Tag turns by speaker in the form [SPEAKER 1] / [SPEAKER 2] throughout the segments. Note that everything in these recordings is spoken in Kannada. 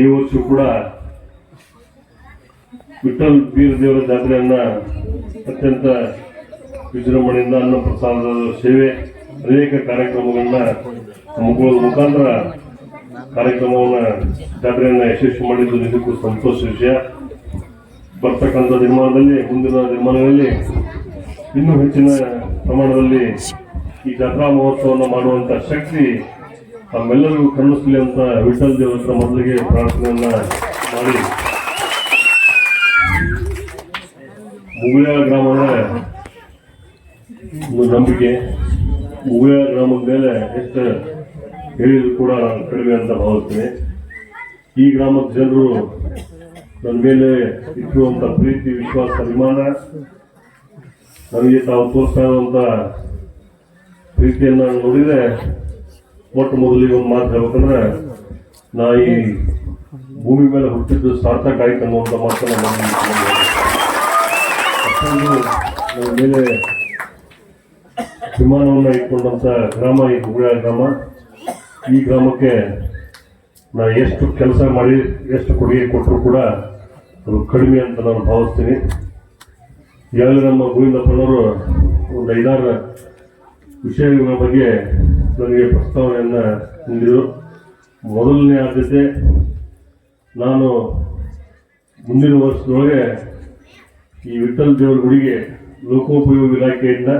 [SPEAKER 1] ಈ ವರ್ಷ ಕೂಡ ವಿಠಲ್ ಬೀರ್ ದೇವರ ಜಾತ್ರೆಯನ್ನ ಅತ್ಯಂತ ವಿಜೃಂಭಣೆಯಿಂದ ಅನ್ನ ಪ್ರಸಾದ ಸೇವೆ, ಅನೇಕ ಕಾರ್ಯಕ್ರಮಗಳನ್ನ ಮುಗುವ ಮುಖಾಂತರ ಕಾರ್ಯಕ್ರಮವನ್ನ ಜಾತ್ರೆಯನ್ನ ಯಶಸ್ವಿ ಮಾಡಿದ್ದು ನಿಜಕ್ಕೂ ಸಂತೋಷ ವಿಷಯ. ಬರ್ತಕ್ಕಂಥ ನಿರ್ಮಾಣದಲ್ಲಿ, ಮುಂದಿನ ನಿರ್ಮಾಣಗಳಲ್ಲಿ ಇನ್ನೂ ಹೆಚ್ಚಿನ ಪ್ರಮಾಣದಲ್ಲಿ ಈ ಜಾತ್ರಾ ಮಹೋತ್ಸವವನ್ನು ಮಾಡುವಂತ ಶಕ್ತಿ ತಮ್ಮೆಲ್ಲರಿಗೂ ಕರುಣಿಸಲಿ ಅಂತ ವಿಠಲ್ ದೇವ್ ಹತ್ರ ಮೊದಲಿಗೆ ಪ್ರಾರ್ಥನೆಯನ್ನ ಮಾಡಿ. ಮುಗುಳ ಗ್ರಾಮ ಒಂದು ನಂಬಿಕೆ. ಮುಗುಳ ಗ್ರಾಮದ ಮೇಲೆ ಎಷ್ಟು ಹೇಳಿದ್ರು ಕೂಡ ನಾನು ಕಡಿಮೆ ಅಂತ ಭಾವಿಸ್ತೇನೆ. ಈ ಗ್ರಾಮದ ಜನರು ನನ್ನ ಮೇಲೆ ಇಟ್ಟಿರುವಂತ ಪ್ರೀತಿ, ವಿಶ್ವಾಸ, ಅಭಿಮಾನ, ನನಗೆ ತಾವು ತೋರಿಸ್ತಾ ಇರುವಂತ ಪ್ರೀತಿಯನ್ನು ನೋಡಿದ್ರೆ ಮೊಟ್ಟ ಮೊದಲಿಗೆ ಒಂದು ಮಾತು ಹೇಳ್ಬೇಕಂದ್ರೆ ನಾ ಈ ಭೂಮಿ ಮೇಲೆ ಹುಟ್ಟಿದ್ದು ಸಾರ್ಥಕ ಆಯ್ತು ಅನ್ನುವಂಥ ಮಾತು ನಾನು ಇಟ್ಕೊಂಡಿದ್ದೇನೆ. ಅಷ್ಟೊಂದು ನನ್ನ ಮೇಲೆ ವಿಮಾನವನ್ನು ಇಟ್ಕೊಂಡಂಥ ಗ್ರಾಮ ಈ ಹುಗುಳ ಗ್ರಾಮ ಈ ಗ್ರಾಮಕ್ಕೆ ನಾ ಎಷ್ಟು ಕೆಲಸ ಮಾಡಿ, ಎಷ್ಟು ಕೊಡುಗೆ ಕೊಟ್ಟರು ಕೂಡ ಅದು ಕಡಿಮೆ ಅಂತ ನಾನು ಭಾವಿಸ್ತೀನಿ ಈಗಾಗಲೇ ನಮ್ಮ ಗೋವಿಂದಪ್ಪನವರು ಒಂದು ಐದಾರು ವಿಷಯಗಳ ಬಗ್ಗೆ ನನಗೆ ಪ್ರಸ್ತಾವನೆಯನ್ನು ನೀಡಿದರು. ಮೊದಲನೇ ಆದ್ಯತೆ ನಾನು ಮುಂದಿನ ವರ್ಷದೊಳಗೆ ಈ ವಿಠಲ್ ದೇವರ ಗುಡಿಗೆ ಲೋಕೋಪಯೋಗಿ ಇಲಾಖೆಯಿಂದ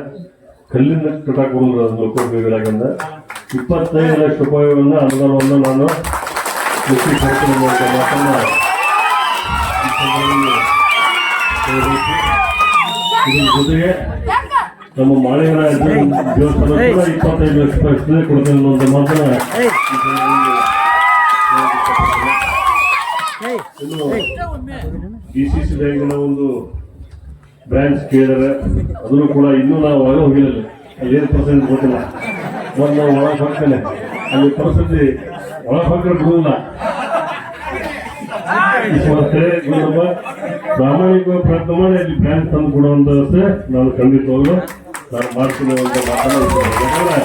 [SPEAKER 1] ಕಲ್ಲಿನ ಕಟಾಕೊಂಡು ಲೋಕೋಪಯೋಗಿ ಇಲಾಖೆಯಿಂದ ಇಪ್ಪತ್ತೈದು ಲಕ್ಷ ರೂಪಾಯಿಗಳನ್ನ ಅನುದಾನವನ್ನು ನಾನು ಕೃಷಿ ಕಾರ್ಯಕ್ರಮ ಮಾತನ್ನು ಜೊತೆಗೆ ನಮ್ಮ ಮಾಳಿಗರ ದೇವಸ್ಥಾನ ಕೂಡ ಇಪ್ಪತ್ತೈದು ಲಕ್ಷ ರೂಪಾಯಿ ಕೊಡ್ತೇನೆ ಅನ್ನುವಂಥ ಮಾತನ್ನ ಈ ಡಿ ಸಿ ಸಿ ಬ್ಯಾಂಕಿನ ಒಂದು ಬ್ರಾಂಚ್ ಕೇಳಿದರೆ ಅದನ್ನು ಕೂಡ ಇನ್ನೂ ನಾವು ಒಳಗೆ. ಅಲ್ಲಿ ಏನು ಪರ್ಸೆಂಟ್ ಗೊತ್ತಿಲ್ಲ. ಒಂದು ನಾವು ಒಳಗೆ ಹೋಗ್ತೇನೆ ಅಲ್ಲಿ ಪರಿಸ್ಥಿತಿ ಒಳಗೆ ಹೋಗ್ರೆ ಬಿಡುವುದಿಲ್ಲ ನಮ್ಮ ಪ್ರಾಮಾಣಿಕ ಪ್ರಯತ್ನ ಮಾಡಿ, ಅಲ್ಲಿ ಬ್ಯಾಂಕ್ ತಂದು ಕೊಡುವಂತ ವ್ಯವಸ್ಥೆ ನಾನು ಖಂಡಿತವಾಗ್ಲು ನಾನು ಮಾಡ್ತೀನಿ ಅಂತ ಮಾತಾಡೋದು ಯಾಕಂದ್ರೆ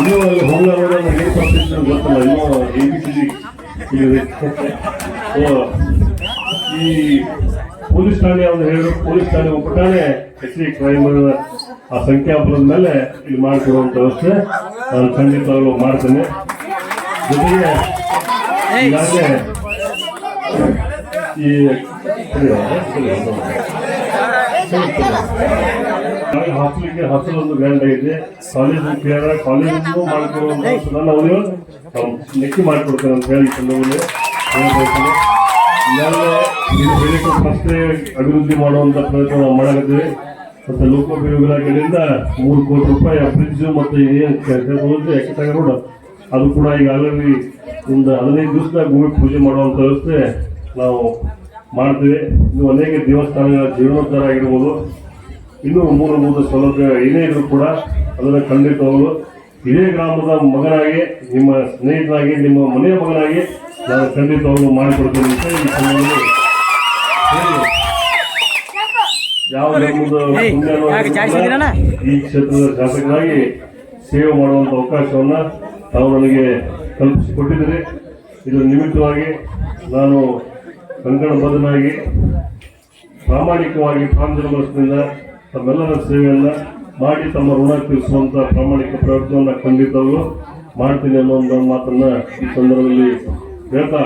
[SPEAKER 1] ಇನ್ನೂ ಅಲ್ಲಿ ಹೋಗಲಾರ ಏನು ಪರಿಸ್ಥಿತಿ ಗೊತ್ತಿಲ್ಲ ಇನ್ನೂ ಎ ಬಿ ಸಿ ಈ ಪೊಲೀಸ್ ಠಾಣೆ ಅವ್ರು ಹೇಳಿದ್ರು, ಪೊಲೀಸ್ ಠಾಣೆ ಒಪ್ಪಟಾನೆ ಹೆಚ್ಚಿಗೆ ಕ್ರೈಮ್ ಆ ಸಂಖ್ಯಾ ಸಂಖ್ಯಾಬಲದ ಮೇಲೆ ಇಲ್ಲಿ ಮಾಡ್ತಿರುವಂತ ವ್ಯವಸ್ಥೆ ನಾನು ಖಂಡಿತವಾಗ್ಲೂ ಮಾಡ್ತೇನೆ. ಜೊತೆಗೆ ಈಗಾಗಲೇ ಈ ಹಾಸ್ಟೆಲ್ಗೆ ಹಾಸ್ಟೆಲ್ ಒಂದು ಗ್ರ್ಯಾಂಡ್ ಆಗಿದೆ ಕಾಲೇಜ್ ಕ್ಲಿಯರ್ ಕಾಲೇಜು ನಾನು ಅವರು ನೆಕ್ಕಿ ಮಾಡಿಕೊಡ್ತೇನೆ ಅಂತ ಹೇಳಿ ಇದು ಬೆಳಿಗ್ಗೆ ರಸ್ತೆ ಅಭಿವೃದ್ಧಿ ಮಾಡುವಂತ ಪ್ರಯತ್ನ ನಾವು ಮಾಡಾಕತ್ತೀವಿ ಮತ್ತೆ ಲೋಕೋಪಯೋಗ ಇಲಾಖೆಯಿಂದ ಮೂರು ಕೋಟಿ ರೂಪಾಯಿ ಬ್ರಿಡ್ಜ್ ಮತ್ತು ಏನು ಎಕಟಗ ರೋಡ್ ಅದು ಕೂಡ ಈಗಾಗಲೇ ಒಂದು ಹದಿನೈದು ದಿವಸದಾಗ ಭೂಮಿ ಪೂಜೆ ಮಾಡುವಂಥ ವ್ಯವಸ್ಥೆ ನಾವು ಮಾಡ್ತೀವಿ. ಇನ್ನು ಅನೇಕ ದೇವಸ್ಥಾನಗಳ ಜೀರ್ಣೋದ್ಧಾರ ಆಗಿರ್ಬೋದು. ಇನ್ನೂ ಮೂಲಭೂತ ಸೌಲಭ್ಯ ಏನೇ ಇದ್ರು ಕೂಡ ಅದನ್ನು ಖಂಡಿತವಾಗಲು ಇದೇ ಗ್ರಾಮದ ಮಗನಾಗಿ ನಿಮ್ಮ ಸ್ನೇಹಿತನಾಗಿ ನಿಮ್ಮ ಮನೆಯ ಮಗನಾಗಿ ನಾನು ಖಂಡಿತವಾಗಲು ಮಾಡಿಕೊಡ್ತೇನೆ ಅಂತ ಈ ಯಾವ ಧರ್ಮದ? ಈ ಕ್ಷೇತ್ರದ ಶಾಸಕರಾಗಿ ಸೇವೆ ಮಾಡುವಂಥ ಅವಕಾಶವನ್ನ ತಾವು ನನಗೆ ಕಲ್ಪಿಸಿಕೊಟ್ಟಿದ್ದೀರಿ. ಇದರ ನಿಮಿತ್ತವಾಗಿ ನಾನು ಕಂಕಣಬದ್ಧನಾಗಿ ಪ್ರಾಮಾಣಿಕವಾಗಿ ಪ್ರಾಂಜಲ ಮನಸ್ಸಿನಿಂದ ತಮ್ಮೆಲ್ಲರ ಸೇವೆಯನ್ನ ಮಾಡಿ ತಮ್ಮ ಋಣ ತೀರಿಸುವಂಥ ಪ್ರಾಮಾಣಿಕ ಪ್ರಯತ್ನವನ್ನ ಕಂಡಿದ್ದವರು ಮಾಡ್ತೀನಿ ಅನ್ನೋ ಒಂದು ಮಾತನ್ನ ಈ ಸಂದರ್ಭದಲ್ಲಿ ಹೇಳ್ತಾ